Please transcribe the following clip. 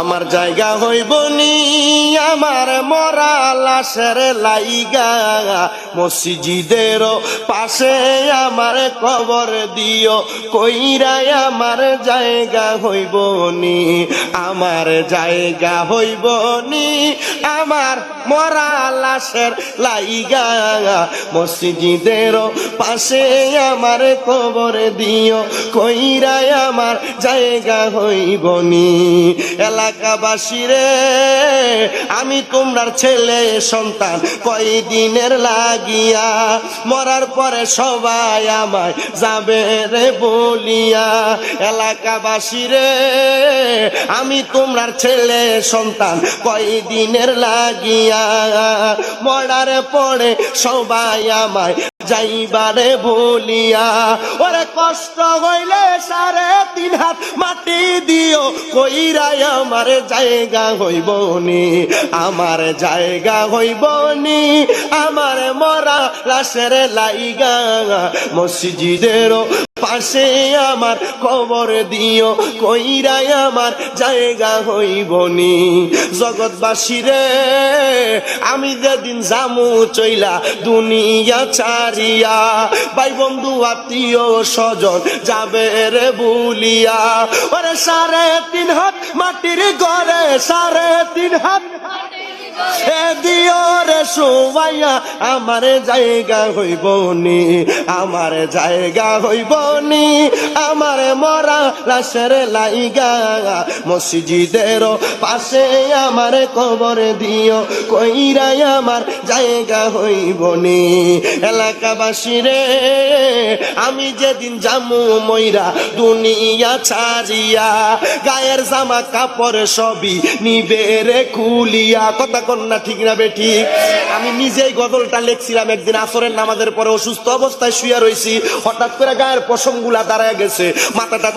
আমার জায়গা হইব নি, আমার মরা লাশের লাইগা। মসজিদের পাশে আমার কবর দিও কইরাই আমার জায়গা হইব নি, আমার জায়গা হইব নি, আমার মরা লাশের লাইগা। মসজিদের পাশে আমার কবর দিও কইরাই আমার জায়গা হইব নি। এলাকাবাসী রে, আমি তোমরার ছেলে, সন্তান। কয়দিনের লাগিয়া, মরার পরে সবাই আমায় যাবে রে বলিয়া। এলাকাবাসী রে, আমি তোমরার ছেলে, সন্তান। কয়দিনের লাগিয়া, মরার পরে সবাই আমায় যাইবারে বলিয়া। ওরে কষ্ট হইলে সাড়ে তিন হাত মাটি দিও, কইরাই আমার জায়গা হইব নি আমার জায়গা হইব নি আমার মরা লাশের লাইগা। মসজিদের পাশে আমার কবর দিও, কইরাই আমার জায়গা হইব নি জগৎবাসী রে আমি যেদিন জামু চইলা দুনিয়া ছাড়িয়া, ভাই বন্ধু, আত্মীয় স্বজন যাবে রে বুলিয়া। ওরে সাড়ে তিন হাত মাটির ঘরে, সাড়ে তিন হাত আমার জায়গা হইব নি। আমার জায়গা হইব নি। আমার মরা লাশের লাইগা। মসজিদের পাশে আমার কবর দিও কইরাই আমার জায়গা হইব নি। এলাকাবাসী রে, আমি যেদিন জামু ময়রা দুনিয়া ছাড়িয়া, গায়ের জামা কাপড় সবই নিবে রে খুলিয়া। কথা কন্যা ঠিক না বে, ঠিক? আমি নিজেই গজলটা লেখছিলাম একদিন আসরের নামাজের পরে অসুস্থ অবস্থায় শুয়ে রয়েছি হঠাৎ করে গায়ের পশমগুলা দাঁড়ায় গেছে। মাথাটা